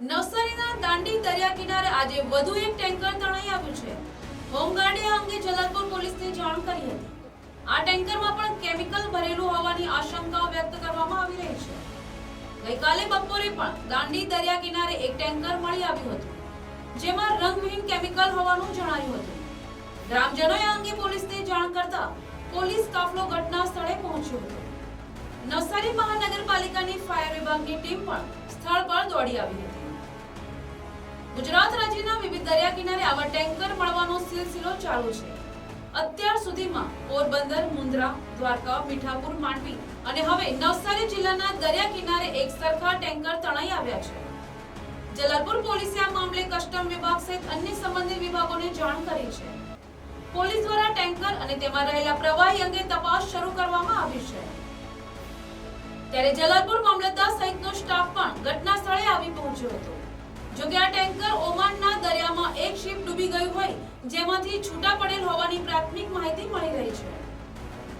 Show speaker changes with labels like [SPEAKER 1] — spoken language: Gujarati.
[SPEAKER 1] નવસારીના દાંડી દરિયા કિનારે આજે વધુ એક ટેન્કર તણાઈ આવ્યું છે. હોમગાર્ડે આ અંગે જલાલપુર પોલીસને જાણ કરી હતી. આ ટેન્કરમાં પણ કેમિકલ ભરેલું હોવાની આશંકાઓ વ્યક્ત કરવામાં આવી રહી છે. ગઈકાલે બપોરે પણ દાંડી દરિયા કિનારે એક ટેન્કર મળી આવ્યું હતું, જેમાં રંગવિહીન કેમિકલ હોવાનું જણાયું હતું. ગ્રામજનોએ અંગે પોલીસને જાણ કરતા પોલીસ કાફલો ઘટના સ્થળે પહોંચ્યો હતો. નવસારી મહાનગરપાલિકાની ફાયર વિભાગની ટીમ પણ સ્થળ પર દોડી આવી હતી. ગુજરાત રાજ્યના વિવિધ દરિયા કિનારે આવા ટેન્કર મળવાનો સિલસિલો ચાલુ છે. અત્યાર સુધીમાં પોરબંદર મુન્દ્રા દ્વારકા, મીઠાપુર, માંડવી અને હવે નવસારી જિલ્લાના દરિયા કિનારે એક સરખા ટેન્કર તણાઈ આવ્યા છે. જલાલપુર પોલીસે આ મામલે કસ્ટમ વિભાગ સહિત અન્ય સંબંધિત વિભાગોને જાણ કરી છે. પોલીસ દ્વારા ટેન્કર અને તેમાં રહેલા પ્રવાહી અંગે તપાસ શરૂ કરવામાં આવી છે. ત્યારે જલાલપુર મામલતદાર સહિતનો સ્ટાફ પણ ઘટના સ્થળે આવી પહોંચ્યો હતો. જોકે આ ટેન્કર ઓમાનના દરિયામાં એક શિપ ડૂબી ગયું હોય, જેમાંથી છૂટા પડેલ હોવાની પ્રાથમિક